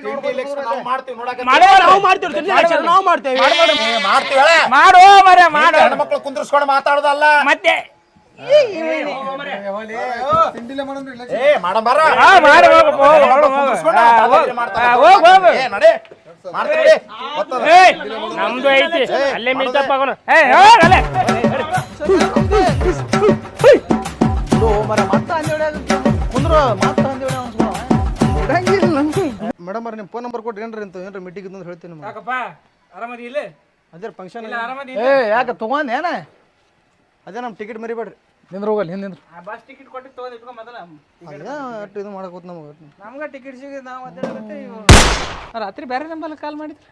ತಿಂಡಿ election ನಾವು ಮಾಡ್ತೀವಿ ನೋಡಕ್ಕೆ ನಾವು ಮಾಡ್ತೀವಿ ನಾವು ಮಾಡ್ತೀವಿ. ಮಾಡೋ ಮರ ಮಾಡು. ಹೆಣ್ಮಕ್ಳು ಕುಂದ್ರಿಸ್ಕೊಂಡು ಮಾತಾಡೋದಲ್ಲ. ಮತ್ತೆ ನಮ್ದು ಐತಿ ಅಲ್ಲೇ ಮೇಡಮ್ ಅವ್ರ ನಿಮ್ಮ ಫೋನ್ ನಂಬರ್ ಕೊಟ್ಟು ಏನ್ರಿ ಅಂತ ಏನ್ರಿ ಮೀಟಿಂಗ್ ಹೇಳ್ತೀನಿ ಅದೇ ಫಂಕ್ಷನ್ ಯಾಕೆ ತಗೊಂಡ್ ಏನ ಅದೇ ನಮ್ಮ ಟಿಕೆಟ್ ಮರಿಬೇಡ್ರಿ. ನಿಂದ್ರ ಹೋಗಲ್ಲ ಹಿಂದ್ ನಿಂದ್ರ. ಬಸ್ ಟಿಕೆಟ್ ಕೊಟ್ಟಿ ತಗೊಂಡ್ ಇಟ್ಕೊ ಮೊದಲ. ಅದೇ ಅಷ್ಟು ಇದು ಮಾಡಕೋತ ನಮಗೆ ನಮ್ಗ ಟಿಕೆಟ್ ಸಿಗಿ ನಾವು ಅದೇ ರಾತ್ರಿ ಬೇರೆ ನಂಬರ್ ಕಾಲ್ ಮಾಡಿದ್ರಿ?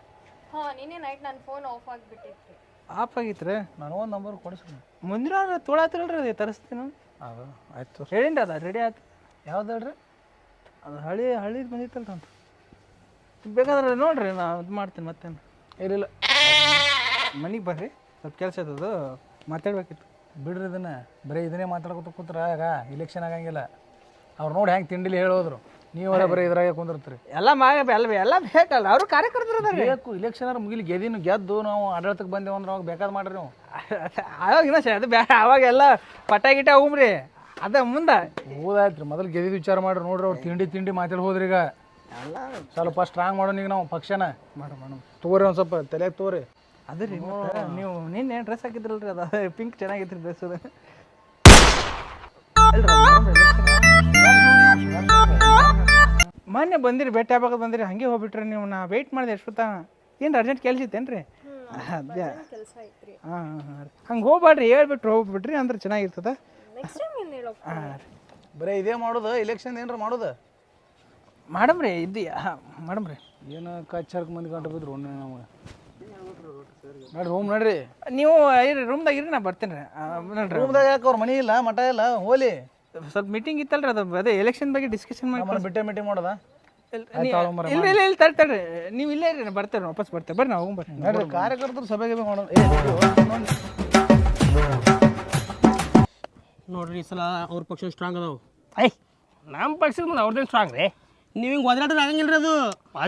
ಹಾ ನಿನ್ನೆ ನೈಟ್ ನನ್ನ ಫೋನ್ ಆಫ್ ಆಗಿಬಿಟ್ಟಿತ್ತು. ಆಫ್ ಆಗಿತ್ರಿ ಒಂದು ನಂಬರ್ ಕೊಡಿಸ್ರಿ ಮುಂದಿನ ತೊಳಾತಿರಲ್ರಿ ಅದು ತರಿಸ್ತೀನಿ. ಅದು ಆಯ್ತು ಹೇಳಿನ್ರಿ ಅದ ರೆಡಿ ಆಯ್ತು ಯಾವ್ದು ಹೇಳ್ರಿ? ಅದು ಹಳಿ ಹಳಿ ಬಂದಿತ್ತಲ್ರಿ ಅಂತ ಬೇಕಾದ್ರೆ ನೋಡ್ರಿ ನಾ ಇದು ಮಾಡ್ತೀನಿ ಮತ್ತೇನು. ಇಲ್ಲಿಲ್ಲ ಮನೆಗೆ ಬರ್ರಿ. ಸ್ವಲ್ಪ ಕೆಲಸ ಇದ್ದದು ಮಾತಾಡ್ಬೇಕಿತ್ತು. ಬಿಡ್ರಿ ಇದನ್ನ. ಬರೀ ಇದನ್ನೇ ಮಾತಾಡ್ಕೊತ ಕೂತ್ರ ಆಗ ಇಲೆಕ್ಷನ್ ಆಗಂಗಿಲ್ಲ. ಅವ್ರು ನೋಡಿ ಹೆಂಗೆ ತಿಂಡಿಲಿ ಹೇಳೋದ್ರು. ನೀವರ ಬರೀ ಇದ್ರಾಗೆ ಕುಂದಿರ್ತೀರಿ. ಎಲ್ಲ ಮಾ ಎಲ್ಲ ಎಲ್ಲ ಬೇಕಲ್ಲ ಅವರು ಕಾರ್ಯಕರ್ತರು ಅದಾರ ಬೇಕು ಇಲೆಕ್ಷನ್ ಮುಗಿಲಿ ಗೆದಿನ ಗೆದ್ದು ನಾವು ಆಡಳಿತಕ್ಕೆ ಬಂದೇವು ಅಂದ್ರೆ ಅವಾಗ ಬೇಕಾದ್ ಮಾಡ್ರಿ ನೀವು. *laughs* ಅವಾಗ ಇನ್ನ ಸರಿ ಅದು ಬ್ಯಾ ಅವಾಗೆಲ್ಲ ಪಟ್ಟ ಗಿಟ್ಟ ಹೋಗ್ರಿ ಅದ ಮುಂದೆ. ಹೌದಾಯ್ತು ರೀ ಮೊದಲು ಗೆದಿದ ವಿಚಾರ ಮಾಡ್ರಿ ನೋಡ್ರಿ ಅವ್ರು ತಿಂಡಿ ತಿಂಡಿ ಮಾತಾಡಿ ಹೋದ್ರಿ ಈಗ. ಸ್ವಲ್ಪ ಸ್ಟ್ರಾಂಗ್ ಮಾಡೋಣ ಈಗ ನಾವು ಪಕ್ಷನ. ಮಾಡಿ ಮೇಡಮ್ ತಗೋರಿ ಒಂದು ಸ್ವಲ್ಪ ತಲೆಗೆ ತಗೋರಿ. ಅದೇ ರೀ ನೀವು ನಿನ್ನೆ ಡ್ರೆಸ್ ಹಾಕಿದ್ರಲ್ರಿ ಅದು ಪಿಂಕ್ ಚೆನ್ನಾಗಿತ್ತು ಡ್ರೆಸ್ ಅದು. ಮೊನ್ನೆ ಬಂದಿರಿ ಭೇಟಿ ಆಗ್ಬೇಕು ಬಂದಿರಿ ಹಂಗೆ ಹೋಗ್ಬಿಟ್ರಿ ನೀವು ನಾ ವೆಯ್ಟ್ ಮಾಡಿದೆ ಎಷ್ಟು ಹೊತ್ತ ಏನು ಅರ್ಜೆಂಟ್ ಕೆಲಸ ಇತ್ತೇನ್ರಿ ಅದೇ. ಹಾಂ ಹಾಂ ಹಂಗೆ ಹೋಗ್ಬೇಡ್ರಿ ಹೇಳ್ಬಿಟ್ರು ಹೋಗ್ಬಿಟ್ರಿ ಅಂದ್ರೆ ಚೆನ್ನಾಗಿರ್ತದ. ನೆಕ್ಸ್ಟ್ ಟೈಮ್ ಏನು ಹೇಳೋ ಹಾಂ ಬರೀ ಇದೇ ಮಾಡೋದು ಇಲೆಕ್ಷನ್ ಏನ್ರ ಮಾಡೋದು? ಮಾಡಮ್ರಿ ಇದ್ದೀಯಾ ಮಾಡಮ್ರಿ. ಏನು ಕಚ್ಚರ್ಕ್ ಮಂದಿ ಕಂಡು ಬಿದ್ರು ಒಣ್ಣೆ ನಮಗೆ. ನೋಡ್ರಿ ರೂಮ್ ನೋಡ್ರಿ. ನೀವು ಇರಿ ರೂಮ್ದಾಗ ಇರಿ ನಾ ಬರ್ತೀನಿ ರೀ. ನೋಡ್ರಿ. ರೂಮ್ದಾಗ ಯಾಕೆ ಅವ್ರ ಮನಿ ಇಲ್ಲ ಮಠ ಇಲ್ಲ ಹೋಲಿ. ಸ್ವಲ್ಪ ಮೀಟಿಂಗ್ ಇತ್ತಲ್ರಿ ಅದು ಅದೇ ಎಲೆಕ್ಷನ್ ಬಗ್ಗೆ ಡಿಸ್ಕಷನ್ ಮಾಡಿ ನಮ್ಮನ್ನ ಬಿಟ್ಟೆ ಮೀಟಿಂಗ್ ಮಾಡೋದ? ಇಲ್ಲ ಇಲ್ಲ ಇಲ್ಲ ತಡ್ರಿ. ನೀವು ಇಲ್ಲೇ ಇರಿ ಬರ್ತೇವೆ ಬರ್ತೇನೆ ವಾಪಸ್ ಬರ್ತೇವೆ ಬರ್ರಿ ನಾವು ಬರ್ತೀನಿ. ನೋಡ್ರಿ ಕಾರ್ಯಕರ್ತರು ಸಭೆಗೆ ಮಾಡೋದು ಏ ನೋಡಿ. ನೋಡ್ರಿ ಈ ಸಲ ಅವ್ರ ಪಕ್ಷ ಸ್ಟ್ರಾಂಗ್ ಅದಾವ. ಐ ನಮ್ಮ ಪಕ್ಷದ ಮುಂದೆ ಅವ್ರದ್ದೇನು ಸ್ಟ್ರಾಂಗ್ ರೀ? ನೀವು ಹಿಂಗೆ ಆಗಂಗಿಲ್ಲ ಅದು.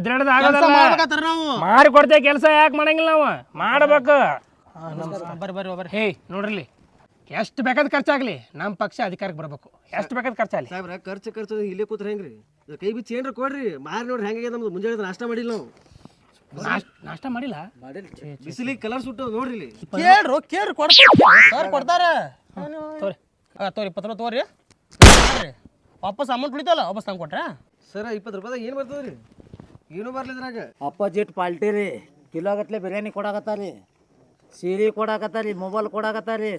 ಕೆಲಸ ಆಗೋದಲ್ಲ ಮಾಡ್ಬೇಕಾತಾರ ನಾವು. ಮಾಡಿ ಕೊಡ್ತೇವೆ ಕೆಲಸ ಯಾಕೆ ಮಾಡಂಗಿಲ್ಲ ನಾವು ಮಾಡಬೇಕು. ಬರ್ರಿ ಬರ್ರಿ ಬರ್ರಿ. ಹೇ ನೋಡ್ರಿ ಎಷ್ಟು ಬೇಕಾದ ಖರ್ಚಾಗಲಿ? ನಮ್ಮ ಪಕ್ಷ ಅಧಿಕಾರಕ್ಕೆ ಬರಬೇಕು. ಎಷ್ಟು ಬೇಕಾದ ಖರ್ಚಾಗಲಿ? ಸಾಹೇಬ್ರ ಖರ್ಚು ಖರ್ಚು ಇಲ್ಲೇ ಕೂತ್ರೆ ಹೆಂಗ್ರಿ? ಇದು ಕೈ ಬಿಚ್ಚಿ ಏನ್ರ ಕೊಡ್ರಿ. ಮಾರಿ ನೋಡ್ರಿ ಹೆಂಗಾಗ್ಯದ ನಮ್ದು. ಮುಂಜಾನೆ ನಾಷ್ಟ ಮಾಡಿಲ್ಲ ನಾವು. ನಾಷ್ಟ ನಾಷ್ಟ ಮಾಡಿಲ್ಲ? ಬಿಸಿಲಿಗೆ ಕಲರ್ ಸುಟ್ಟು ನೋಡ್ರಿ ಇಲ್ಲಿ. ಕೇಳ್ರು ಕೇಳ್ರಿ ಕೊಡ್ತಾರೆ. ಸರ್ ಕೊಡ್ತಾರ. ತೋರಿ. ತೋರಿ ಇಪ್ಪತ್ತು ರೂಪಾಯಿ ತೋರಿ ವಾಪಸ್ ಅಮೌಂಟ್ ಉಳಿತಲ್ಲ? ವಾಪಸ್ ತಂಗ್ ಕೊಟ್ರಾ? ಸರ್ ಇಪ್ಪತ್ತು ರೂಪಾಯಿದಾಗ ಏನು ಬರ್ತದೆ ರೀ ಏನೂ ಬರ್ಲಿದ್ರಾಗ ಅಪೋಸಿಟ್ ಪಾಲ್ಟಿ ರೀ. ಕಿಲೋಗಟ್ಲೆ ಬಿರಿಯಾನಿ ಕೊಡಾಕತ್ತಾರಿ ಸೀರೆ ಕೊಡಾಕತ್ತಾರಿ ಮೊಬೈಲ್ ಕೊಡಾಕತ್ತಾರಿ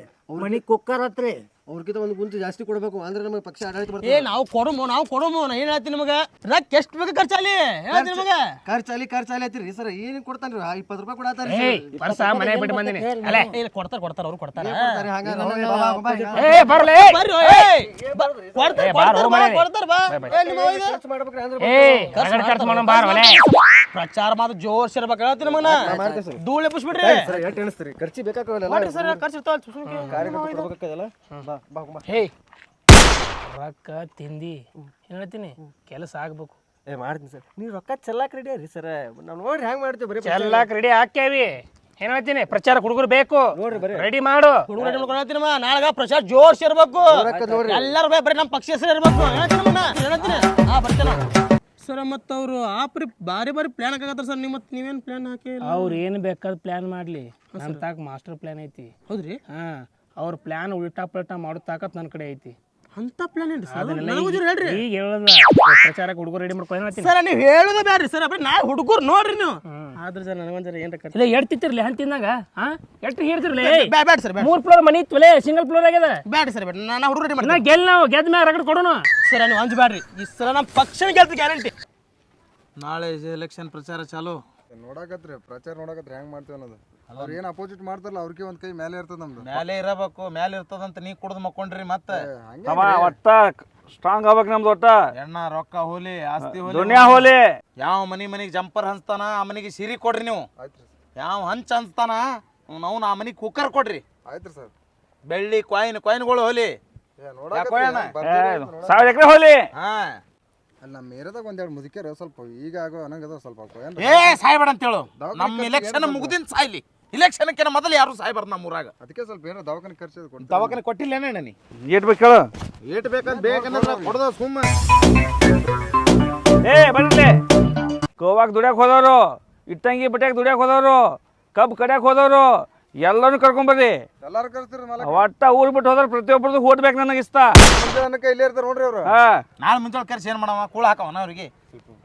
ಮನಿ ಕುಕ್ಕರ್ ಹತ್ರಿ ಅವ್ರಕ್ಕಿಂತ ಒಂದು ಗುಂತು ಜಾಸ್ತಿ ಕೊಡಬೇಕು ಅಂದ್ರೆ ನಮಗೆ ಪಕ್ಷ ಆಡಳಿತ ಏ ಬರ್ತದೆ ನಾವು ಕೊಡಮು ನಾವು ಕೊಡಮು. ನಾ ಏನು ಹೇಳ್ತೀನಿ ನಿಮಗೆ? ರೊಕ್ಕ ಎಷ್ಟು ಬೇಕು ಖರ್ಚಾಲಿ ಹೇಳ್ತೀನಿ ನಿಮಗೆ? ಖರ್ಚಾಲಿ ಖರ್ಚಾಲಿ ಐತಿರಿ ಸರ್ ಏನು ಕೊಡ್ತಾನ್ರಿ? ಇಪ್ಪತ್ತು ರೂಪಾಯಿ ಕೊಡತ್ತಾರ ಏಯ್ ಪರ್ಸ ಮನೆ ಬಿಟ್ಟು ಬಂದಿನಿ. ಅಲ್ಲೇ. ಇಲ್ಲ ಕೊಡ್ತಾರ ಕೊಡ್ತಾರ ಅವ್ರು ಕೊಡ್ತಾರ. ಏ ಬರಲೇ ಬರ್ರಿ ಏಯ್, ಬ- ಕೊಡ್ತಾರ ಏ, ಬಾರೋ ಕೊಡ್ತಾರ ಬಾ, ಮನೆಗೆ. ಕೊಡ್ತಾರ ಬಾ. ಏ, ನಿಮ್ಮ ಇದು? ಏ ರಗಡ್ ಖರ್ಚು ಮಾಡೋಣ ಬಾರ ಪ್ರಚಾರ ಮಾತ್ರ ಜೋರ್ಸ್ ಇರ್ಬೇಕು ಹೇಳ್ತೀನಿ ನಿಮಗೆ ಧೂಳು ಎಬ್ಬಿಸ್ಬಿಡ್ರಿ ಎಷ್ಟು ಎಣಿಸ್ತೀರಿ? ಖರ್ಚಿ ಬೇಕಾಗಲ್ಲ ಮಾಡ್ರಿ ಸರ್ ಖರ್ಚು ಇರ್ತಾವ ಕಾರ್ಯಕ್ರಮ ಬಾ ಬಾ. ಬಾ ಹೇ. ರೊಕ್ಕ ತಿಂದಿ ಏನು ಹೇಳ್ತೀನಿ ಕೆಲಸ ಆಗ್ಬೇಕು. ಏ ಮಾಡ್ತೀನಿ ಸರ್. ನೀವು ರೊಕ್ಕ ಚೆಲ್ಲಾಕ್ ರೆಡಿ ರೀ ಸರ್. ನಾವು ನೋಡ್ರಿ ಹೆಂಗೆ ಮಾಡ್ತೀವಿ ಬರೀ ಚೆಲ್ಲಾಕ್ ರೆಡಿ ಹಾಕ್ಯಾವಿ ಏನ್ ಹೇಳ್ತೀನಿ ಪ್ರಚಾರ ಹುಡುಗರು ಬೇಕು. ರೆಡಿ ಮಾಡು. ಹುಡುಗರು ರೆಡಿ ನಾಳೆ ಹೇಳ್ತೀನಿ ಮಗ ನಾಳೆಗ ಪ್ರಚಾರ ಜೋರ್ಸ್ ಇರ್ಬೇಕು. ಎಲ್ಲರೂ ಬರೀ ನಮ್ಮ ಪಕ್ಷ ಹೆಸರು ಇರ್ಬೇಕು ಹೇಳ್ತೀನಿ. ಹಾ ಬರ್ತೇನೆ ಸರ್ ಮತ್ತು ಅವರು ಆಪ್ರಿ ಬಾರಿ ಬಾರಿ ಪ್ಲಾನ್ ಹಾಕತ್ತಾರ ಸರ್. ನಿಮ್ಮ ನೀವೇನು ಪ್ಲಾನ್ ಹಾಕಿ ಅವ್ರು ಏನು ಬೇಕಾದ ಪ್ಲಾನ್ ಮಾಡ್ಲಿ. ನನ್ನ ತಾಕ ಮಾಸ್ಟರ್ ಪ್ಲಾನ್ ಐತಿ. ಹೌದ್ರಿ? ಹಾ. ಅವ್ರ ಪ್ಲಾನ್ ಉಲ್ಟಾ ಪಲ್ಟಾ ಮಾಡೋ ತಾಕತ್ ನನ್ನ ಕಡೆ ಐತಿ. ಅಂತ ಪ್ಲಾನ್ ಏನ್ರಿ ಸರ್? ಅದನ್ನೆಲ್ಲ ನನಗೂ ಜರ ಹೇಳ್ರಿ. ಈಗ ಹೇಳದ ಪ್ರಚಾರಕ್ಕೆ ಹುಡುಗರು ರೆಡಿ ಮಾಡ್ಕೊಂಡು ಹೇಳ್ತೀನಿ? ಸರ್ ನೀವು ಹೇಳೋದ ಬ್ಯಾಡ್ರಿ ಸರ್ ಬರೀ ನಾ ಹುಡುಗರು ನೋಡ್ರಿ ನೀವು. ಆದ್ರೆ ಸರ್ ನನಗೊಂದು ಜರ ಏನ್ರ ಖರ್ಚು ಇಲ್ಲ ಎಷ್ಟ್ ತಿಂತಿರ್ಲಿ ಹಂತ ತಿಂದಾಗ? ಹಾ? ಎಷ್ಟು ಹೇಳ್ತಿರ್ಲಿ? ಬ್ಯಾ ಬ್ಯಾಡ ಸರ್ ಬ್ಯಾಡ ಮೂರ್ ಫ್ಲೋರ್ ಮನಿ ಇತ್ತು ಸಿಂಗಲ್ ಫ್ಲೋರ್ ಆಗ್ಯದ? ಬ್ಯಾಡ್ರಿ ಸರ್ ಬ್ಯಾಡ ನಾ ಹುಡುಗರು ರೆಡಿ ನಾ ಗೆಲ್ ನಾವು ಗೆದ್ದ ಮ್ಯಾಗ ರಗಡ್ ಕೊಡೋಣ ಸರ್ ನೀವು ಅಂಜು ಬ್ಯಾಡ್ರಿ. ಈ ಸಲ ನಮ್ಮ ಪಕ್ಷನ ಗೆಲ್ತ ಗ್ಯಾರಂಟಿ ನಾಳೆ ಎಲೆಕ್ಷನ್ ಪ್ರಚಾರ ಚಾಲು. ನೋಡಕತ್ರಿ ಪ್ರಚಾರ ನೋಡಕತ್ರಿ ಹೆಂಗ್ ಮಾಡ್ತೀವಿ ಅನ್ನೋದು. ಅವ್ರು ಏನು ಅಪೋಸಿಟ್ ಮಾಡ್ತಾರಲ್ಲ ಅವ್ರಿಗೆ ಒಂದ್ ಕೈ ಮೇಲೆ ಇರ್ತದ ನಮ್ದು. ಮ್ಯಾಲೆ ಇರಬೇಕು ಮ್ಯಾಲೆ ಇರ್ತದಂತ ನೀ ಕುಡ್ದು ಮಕ್ಕೊಂಡ್ರಿ ಮತ್ತೆ. ಒಟ್ಟ ಸ್ಟ್ರಾಂಗ್ ಆಗ್ಬೇಕು ನಮ್ದು ಒಟ್ಟ. ಎಣ್ಣ ರೊಕ್ಕ ಹೋಲಿ ಆಸ್ತಿ ಹೋಲಿ ದುನಿಯಾ ಹೋಲಿ. ಯಾವ ಮನಿ ಮನಿಗೆ ಜಂಪರ್ ಹಂಚ್ತಾನ ಆ ಮನಿಗೆ ಸಿರಿ ಕೊಡ್ರಿ ನೀವು. ಯಾವ ಹಂಚ್ ಹಂಚ್ತಾನ ಅವ್ನ ಆ ಮನಿಗೆ ಕುಕ್ಕರ್ ಕೊಡ್ರಿ. ಆಯ್ತು ಸರ್. ಬೆಳ್ಳಿ ಕಾಯಿನ್ ಕಾಯಿನ್ಗಳು ಹೋಲಿ. ಯಾಕೋ ಅಣ್ಣ? ಸಾವಿರ ಎಕರೆ ಹೋಲಿ. ಹಾ. ಅಲ್ಲ ನಮ್ಮ ಏರಿಯಾದಾಗ ಒಂದೆರಡು ಮುದುಕ್ಯಾರ ಸ್ವಲ್ಪ ಈಗ ಆಗೋ ಅನಂಗದ ಸ್ವಲ್ಪ ಏನ್ ಏ ಸಾಯ್ಬೇಡ ಅಂತೇಳು. ನಮ್ಮ ಇಲೆಕ್ಷನ್ ಮುಗ್ದಿನ ಸಾಯ್ಲಿ. ಇಲೆಕ್ಷನ್ಕಿನ ಮೊದಲು ಯಾರು ಸಾಯ್ಬಾರ್ದು ನಮ್ಮ ಊರಾಗ ಅದಕ್ಕೆ ಸ್ವಲ್ಪ ಏನೋ ದವಾಖಾನೆ ಖರ್ಚು ಕೊಡ್ತಾರೆ. ದವಾಖಾನೆ ಕೊಟ್ಟಿಲ್ಲ ನೀ? ಏಟ್ ಬೇಕು ಹೇಳು. ಏಟ್ ಬೇಕಂತ ಬೇಕಂದ್ರೆ ಕೊಡದ ಸುಮ್ಮ. ಏ ಬರ್ಲಿ ಗೋವಾಕ್ ದುಡ್ಯಾಕ್ ಹೋದವರು ಇಟ್ಟಂಗಿ ಬಟ್ಯಾಕ್ ದುಡ್ಯಾಕ್ ಹೋದವರು ಕಬ್ಬು ಕಡ್ಯಾಕ್ ಹೋದವರು ಎಲ್ಲರೂ ಕರ್ಕೊಂಬರ್ರಿ ಎಲ್ಲಾರು ಕರ್ಸ್ತೀರಿ ಮಲಕ? ಒಟ್ಟ ಊರ್ ಬಿಟ್ಟು ಹೋದ್ರೆ ಪ್ರತಿಯೊಬ್ಬರದು ಓಟ್ ಬೇಕು ನನಗೆ ಇಷ್ಟ ಅನ್ನಕ್ಕೆ ಇಲ್ಲೇ ಇರ್ತಾರೆ ನೋಡ್ರಿ ಅವ್ರು. ಹಾ. ನಾಳೆ ಮುಂಚೆ ಕರ್ಸಿ ಏನು ಮಾಡವ? ಕೂಳ ಹಾಕವನ ಅವ್ರಿಗೆ.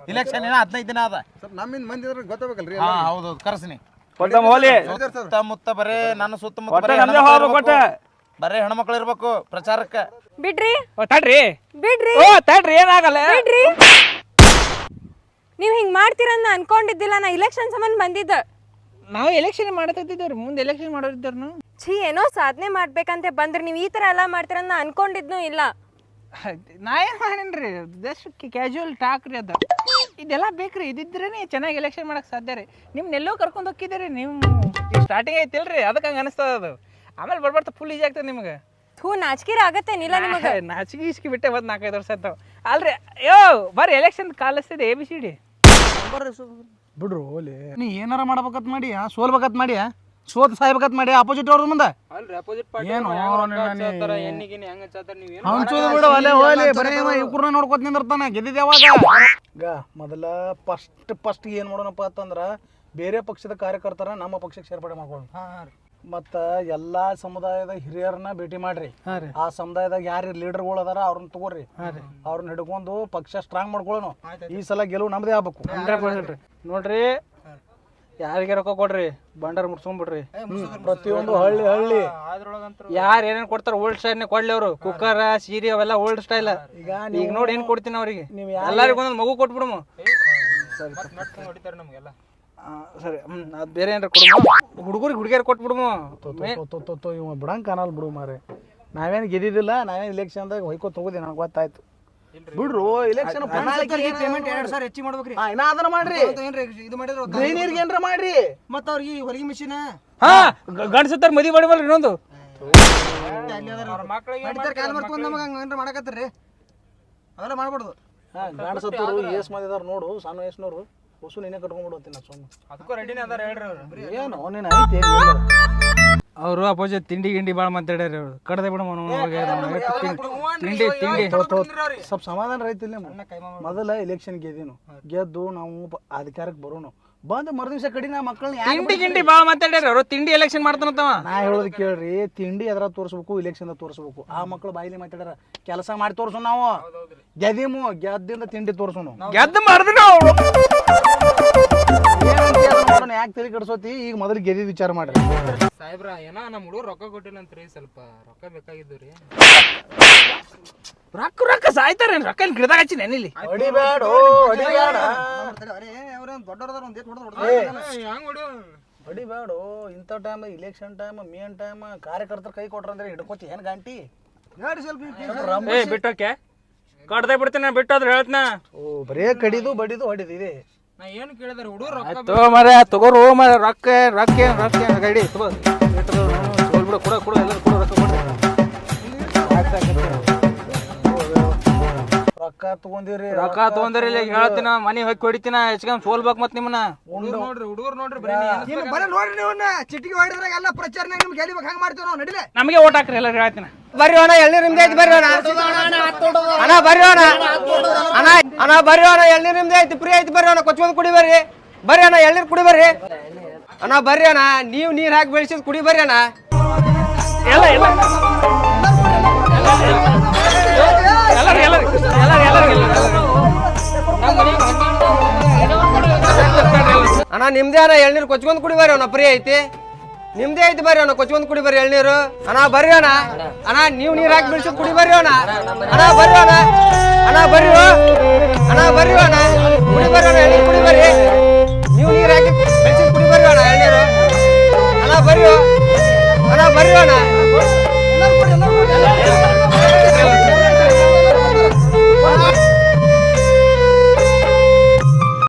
ಇಲೆಕ್ಷನ್ ಏನ ಹದಿನೈದು ದಿನ ಅದ. ಸ್ವಲ್ಪ ನಮ್ಮಿಂದ ಮಂದಿ ಇದ್ರೆ ಗೊತ್ತಾಗಬೇಕಲ್ರಿ ಹಾ ಹೌದು ಕರ್ಸಿನಿ. ಕೊಟ್ಟ ಹೋಲಿ ಸುತ್ತಮುತ್ತ ಬರೇ ನನ್ನ ಸುತ್ತಮುತ್ತ ಬರೇ ನಮ್ದೇ ಹೆಣ್ಮಕ್ಳು ಹೋಗ್ಬೇಕು ಒಟ್ಟ ಇರ್ಬೇಕು. ಬರೇ ಹೆಣ್ಮಕ್ಳು ಇರ್ಬೇಕು ಪ್ರಚಾರಕ್ಕೆ. ಬಿಡ್ರಿ. ಓ ತಡ್ರಿ. ಬಿಡ್ರಿ. ಓ ತಡ್ರಿ ಏನಾಗಲ್ಲ. ಬಿಡ್ರಿ. ನೀವ್ ಹಿಂಗ್ ಮಾಡ್ತೀರನ್ನ ಅನ್ಕೊಂಡಿದ್ದಿಲ್ಲ ನಾ ಇಲೆಕ್ಷನ್ ಸಂಬಂಧ ಬಂದಿದ್ದ. ನಾವು ಎಲೆಕ್ಷನ್ ಮಾಡತ್ತಿದ್ದೇವ್ರಿ ಮುಂದೆ ಎಲೆಕ್ಷನ್ ಮಾಡೋರಿದ್ದಾರು ಛೀ ಏನೋ ಸಾಧನೆ ಮಾಡ್ಬೇಕಂತ. ಬಂದ್ರಿ ನೀವು ಈ ತರ ಎಲ್ಲ ಮಾಡ್ತೀರನ್ನ ನಾ ಅನ್ಕೊಂಡಿದ್ನು ಇಲ್ಲ. ನಾ ಏನು ಮಾಡೇನ್ರಿ? ಜಸ್ಟ್ ಕ್ಯಾಶುವಲ್ ಟಾಕ್ ರೀ ಅದು. ಇದೆಲ್ಲ ಬೇಕ್ರಿ ಇದಿದ್ರೇ ಚೆನ್ನಾಗಿ ಎಲೆಕ್ಷನ್ ಮಾಡೋಕೆ ಸಾಧ್ಯ ರೀ. ನಿಮ್ಮನ್ನೆಲ್ಲೋ ಕರ್ಕೊಂಡು ಹೋಗಿದ್ದೀರಿ ನೀವು ಸ್ಟಾರ್ಟಿಂಗ್ ಐತಿಲ್ರಿ? ಅದಕ್ಕೆ ಹಂಗೆ ಅನಿಸ್ತದ ಅದು. ಆಮೇಲೆ ಬರ್ಬರ್ತಾ ಫುಲ್ ಈಜಿ ಆಗ್ತದೆ ನಿಮ್ಗೆ. ಥೂ ನಾಚಿಕೆರ ಆಗತ್ತೇನಿಲ್ಲ ನಿಮಗೆ? *laughs* ನಾಚಿಗೆ ಇಸ್ಕಿ ಬಿಟ್ಟೆ ಬಂದು ನಾಲ್ಕೈದು ವರ್ಷ ಆಯ್ತಾವ ಅಲ್ರಿ ಯೋ ಬರ್ರಿ ಎಲೆಕ್ಷನ್ ಕಾಲಿಸ್ತಿದೆ ಎ ಬಿ ಸಿ ಡಿ ಬಿಡ್ರು ಹೋಲಿ ನೀ ಏನಾರ ಮಾಡ್ಬೇಕತ್ ಮಾಡಿ ಆ ಸೋಲ್ಬೇಕತ್ ಮಾಡಿ ಸೋತ್ ಸಾಯ್ಬೇಕತ್ ಮಾಡಿ ಅಪೋಸಿಟ್ ಅವ್ರ ಮುಂದೆ. ಏನು ಹಂಚೋದು ಬಿಡು ಅಲ್ಲೇ ಹೋಲಿ ಬರೀ ಇವ್ರನ್ನ ನೋಡ್ಕೊತ ನಿಂದಿರ್ತಾನೆ ಗೆದ್ದಿದ್ ಯಾವಾಗ ಈಗ ಮೊದಲ ಫಸ್ಟ್ ಫಸ್ಟ್ ಏನ್ ಮಾಡೋಣಪ್ಪ ಅಂತಂದ್ರ ಬೇರೆ ಪಕ್ಷದ ಕಾರ್ಯಕರ್ತರ ನಮ್ಮ ಪಕ್ಷಕ್ಕೆ ಸೇರ್ಪಡೆ ಮಾಡ್ಕೊಳ್ಳೋಣ. ಮತ್ತ ಎಲ್ಲಾ ಸಮುದಾಯದ ಹಿರಿಯರನ್ನ ಭೇಟಿ ಮಾಡ್ರಿ. ಆ ಸಮುದಾಯದಾಗ ಯಾರು ಲೀಡರ್ಗಳು ಅದಾರ ಅವ್ರನ್ನ ತಗೋರಿ. ಅವ್ರನ್ನ ಹಿಡ್ಕೊಂಡು ಪಕ್ಷ ಸ್ಟ್ರಾಂಗ್ ಮಾಡ್ಕೊಳ್ಳೋಣ. ಈ ಸಲ ಗೆಲುವು ನಮ್ದೇ ಆಗ್ಬೇಕು. ನೋಡ್ರಿ ಯಾರಿಗೆ ರೊಕ್ಕ ಕೊಡ್ರಿ? ಬಂಡಾರ ಮುಟ್ಸ್ಕೊಂಡ್ಬಿಡ್ರಿ. ಪ್ರತಿಯೊಂದು ಹಳ್ಳಿ ಹಳ್ಳಿ. ಯಾರು ಏನೇನು ಕೊಡ್ತಾರ ಓಲ್ಡ್ ಸ್ಟೈಲ್ ಕೊಡ್ಲಿ ಅವರು. ಕುಕ್ಕರ್ ಸೀರೆ ಅವೆಲ್ಲ ಓಲ್ಡ್ ಸ್ಟೈಲ್ ಈಗ ಈಗ ನೋಡಿ ಏನ್ ಕೊಡ್ತೀನಿ ಅವ್ರಿಗೆ. ಎಲ್ಲಾರಿಗೂ ಒಂದೊಂದು ಮಗು ಕೊಟ್ಬಿಡಮು ಸರಿ ಹ್ಮ್ ಅದ್ ಬೇರೆ ಏನಾರ ಕೊಡುಮ ಹುಡುಗರಿಗೆ ಹುಡುಗಿಯರ್ ತೋ ಇವ ಬಿಡಂಗ್ ಕಾಣಲ್ ಬಿಡು ಮಾರೆ ನಾವೇನು ಗೆದ್ದಿದ್ದಿಲ್ಲ ನಾವೇನು ಇಲೆಕ್ಷನ್ದಾಗ ಹೊಯ್ಕೋ ತಗೋದಿ ನನಗೆ ಗೊತ್ತಾಯ್ತು. ಬಿಡ್ರು ಇಲೆಕ್ಷನ್ ಪೇಮೆಂಟ್ ಎರಡು ಸಾವಿರ ಹೆಚ್ಚಿ ಮಾಡ್ಬೇಕ್ರಿ. ಇನ್ನ ಅದನ್ನ ಮಾಡ್ರಿ. ಏನ್ರಿ ಇದು ಮಾಡಿದ್ರು ಗೃಹಿಣಿಯರಿಗೆ ಏನ್ರ ಮಾಡ್ರಿ? ಮತ್ತ ಅವ್ರಿಗೆ ಹೊಲಿಗೆ ಮಿಷಿನ್ ಹಾ ಗಂಡಸತ್ತಾರ ಮದಿ ಬಡಿಬಲ್ರಿ ಇನ್ನೊಂದು. ಕಾಲ್ ಮಾಡ್ಕೊಂಡು ನಮಗೆ ಹಂಗೆ ಏನ್ರ ಮಾಡಕತ್ತೀರಿ? ಅವೆಲ್ಲ ಮಾಡ್ಬಾರ್ದು. ಹಾ ಗಂಡಸತ್ತರು ಏಸ್ ಮಾಡಿದಾರ ನೋಡು ಸಣ್ಣ ವಯಸ್ಸಿನವ್ರು. ಹೊಸು ನೀನೇ ಕಟ್ಕೊಂಡ್ಬಿಡು ನಾ ಸುಮ್ಮ ಅದಕ್ಕೂ ರೆಡಿನೇ ಅದಾರ ಹೇಳ್ರಿ ಏನು ನೀನು ಐತಿ. ಅವರು ಅಪೋಸಿಟ್ ತಿಂಡಿ ಗಿಂಡಿ ಭಾಳ ಮಾತಾಡ್ಯಾರ ಅವರು ಕಡದೆ ಬಿಡ ತಿಂಡಿ ತಿಂಡಿ ಸ್ವಲ್ಪ ಸಮಾಧಾನ ರೈತಿಲ್ಲ ಮೊದಲ ಎಲೆಕ್ಷನ್ ಗೆದ್ದೀನು ಗೆದ್ದು ನಾವು ಅಧಿಕಾರಕ್ಕೆ ಬರೋನು ಬಂದು ಮರುದಿವ್ಸ ಕಡಿ ನಾ ಮಕ್ಕಳನ್ನ ತಿಂಡಿ ಗಿಂಡಿ ಭಾಳ ಮಾತಾಡ್ಯಾರ ಅವರು ತಿಂಡಿ ಎಲೆಕ್ಷನ್ ಮಾಡ್ತಾನಂತವ ನಾ ಹೇಳೋದು ಕೇಳ್ರಿ ತಿಂಡಿ ಎದ್ರ ತೋರಿಸ್ಬೇಕು ಇಲೆಕ್ಷನ್ ತೋರಿಸ್ಬೇಕು. ಆ ಮಕ್ಳು ಬಾಯಿಲಿ ಮಾತಾಡ್ಯಾರ ಕೆಲಸ ಮಾಡಿ ತೋರ್ಸೋಣ ನಾವು. ಗೆದ್ದೀಮು ಗೆದ್ದಿಂದ ತಿಂಡಿ ತೋರ್ಸೋಣ ಗೆದ್ದು ಮಾಡಿದ್ರು ಅವ್ರು ಯಾಕೆ ತಲೆ ಕೆಡಿಸೋತಿ? ಈಗ ಮೊದಲು ಗೆದ್ದಿದ್ ವಿಚಾರ ಮಾಡ್ರಿ. ಸಾಹೇಬ್ರ ಏನೋ ನಮ್ಮ ಹುಡುಗ ರೊಕ್ಕ ಕೊಟ್ಟಿಲ್ಲಂತ್ರಿ ಸ್ವಲ್ಪ ರೊಕ್ಕ ಬೇಕಾಗಿದ್ದು ರೀ. ರೊಕ್ಕ ರೊಕ್ಕ ಸಾಯ್ತಾರೇನ್ ರೊಕ್ಕ ಇಲ್ಲಿ ಗಿಡದಾಗ ಹಚ್ಚಿ ನೆನಿಲಿ. ಹೊಡಿಬೇಡ ಹೊಡಿಬೇಡ. ದೊಡ್ಡವ್ರದಾರ ಒಂದು ಏಟ್ ಹೊಡೆದು? ಹೊಡಿಬೇಡ ಇಂಥ time election time main time ಕಾರ್ಯಕರ್ತರ ಕೈ ಕೊಟ್ರಂದ್ರೆ ಹಿಡ್ಕೋತಿ ಏನ್ ಗಂಟಿ ನೋಡಿ ಸ್ವಲ್ಪ ಏ ಬಿಟ್ಟೋಕೆ. ಕಡ್ದೆ ಬಿಡ್ತೀನಿ ಬಿಟ್ಟೋದ್ರೆ ಹೇಳ್ತನ. ಓ ಬರೇ ಕಡಿದು ಬಡಿದು ಹೊಡಿದು ಇದೆ. ನಾ ಏನು ಕೇಳಿದ್ರೆ ಹುಡುಗರು ರೊಕ್ಕ ಮರ ತಗೋರು ಮರ ರೊಕ್ಕ ರೊಕ್ಕ ಏನ್ ರೊಕ್ಕ ಏನ್ ಗಡಿ ತಗೋ. ಬಿಡು ಕೊಡ ಕೊಡ ಎಲ್ಲ ಕೊಡು ರೊಕ್ಕ ಕೊಡು. ರೊಕ್ಕ ತಗೊಂದಿರಿ ರೊಕ್ಕ ತಗೊಂಡ್ರಿ ಇಲ್ಲಿ ಹೇಳ್ತೀನ ಮನಿ ಹೋಗಿ ಹೊಡಿತೀನ ಹೆಚ್ಕೊಂಡ್ ಸೋಲ್ಬೇಕು ಮತ್ ನಿಮ್ಮನ್ನ? ನೋಡ್ರಿ ಬರೀ ನೋಡ್ರಿ ನೀವು ಚಿಟಿಗೆ ಹೊಡಿದ್ರಾಗ ಎಲ್ಲ ಪ್ರಚಾರನಾಗ ನಿಮ್ಗೆ ಗೆಲಿಬೇಕು ಹಂಗ ಮಾಡ್ತೀವಿ ನಾವು ನಡಿಲೆ? ನಮಗೆ ಓಟ್ ಹಾಕ್ರಿ ಎಲ್ಲ ಹೇಳ್ತೀನಿ. ಬರ್ರಿ ಅಣ್ಣ ಎಳ್ನೀರ್ ನಿಮ್ದೆ ಐತಿ ಬರ್ರಿ ಅಣ್ಣ. ಅಣ್ಣ ಬರ್ರಿ ಅಣ್ಣ. ಅಣ್ಣ ಅಣ್ಣ ಬರ್ರಿ ಅಣ್ಣ ಎಳ್ನೀರ್ ನಿಮ್ದೆ ಐತಿ ಫ್ರೀ ಐತಿ ಬರ್ರಿ ಅಣ್ಣ ಕೊಚ್ಕೊಂಡ್ ಕುಡಿ ಬರ್ರಿ. ಬರ್ರಿ ಅಣ್ಣ ಎಳ್ನೀರ್ ಕುಡಿ ಬರ್ರಿ. ಅಣ್ಣ ಬರ್ರಿ ಅಣ್ಣ ನೀವು ನೀರ್ ಹಾಕಿ ಬೆಳೆಸಿದ್ ಕುಡಿ ಬರ್ರಿ ಅಣ್ಣ. ಎಲ್ಲ ಎಲ್ಲ. ನಿಮ್ದೇ ಅಣ್ಣ ಎಳ್ನೀರು ಕೊಚ್ಕೊಂಡ್ ಕುಡಿ ಬರ್ರಿ ಅವ್ನ ಫ್ರೀ ಐತಿ. ನಿಮ್ದೇ ಐತಿ ಬರ್ರಿ ಅವ್ನ ಕೊಚ್ಕೊಂಡ್ ಕುಡಿ ಬರ್ರಿ ಎಳ್ನೀರು. ಅಣ್ಣ ಬರ್ರಿ ಅಣ್ಣ. ಅಣ್ಣ, ನೀವು ನೀರ್ ಹಾಕಿ ಬಿಡ್ಸಿ ಕುಡಿ ಬರ್ರಿ ಅಣ್ಣ ಅಣ್ಣ ಬರ್ರಿ ಅಣ್ಣ ಅಣ್ಣ ಬರ್ರಿ ಅಣ್ಣ ಬರ್ರಿ ಅಣ್ಣ ಕುಡಿ ಬರ್ರಿ ಅಣ್ಣ ಎಳ್ನೀರು ಕುಡಿ ಬರ್ರಿ ನೀವು ನೀರ್ ಹಾಕಿ ಬೆಳ್ಸಿ ಕುಡಿ ಬರ್ರಿ ಅಣ್ಣ ಎಳ್ನೀರು. ಅಣ್ಣ ಬರ್ರಿ ಅಣ್ಣ ಬರ್ರಿ ಅಣ್ಣ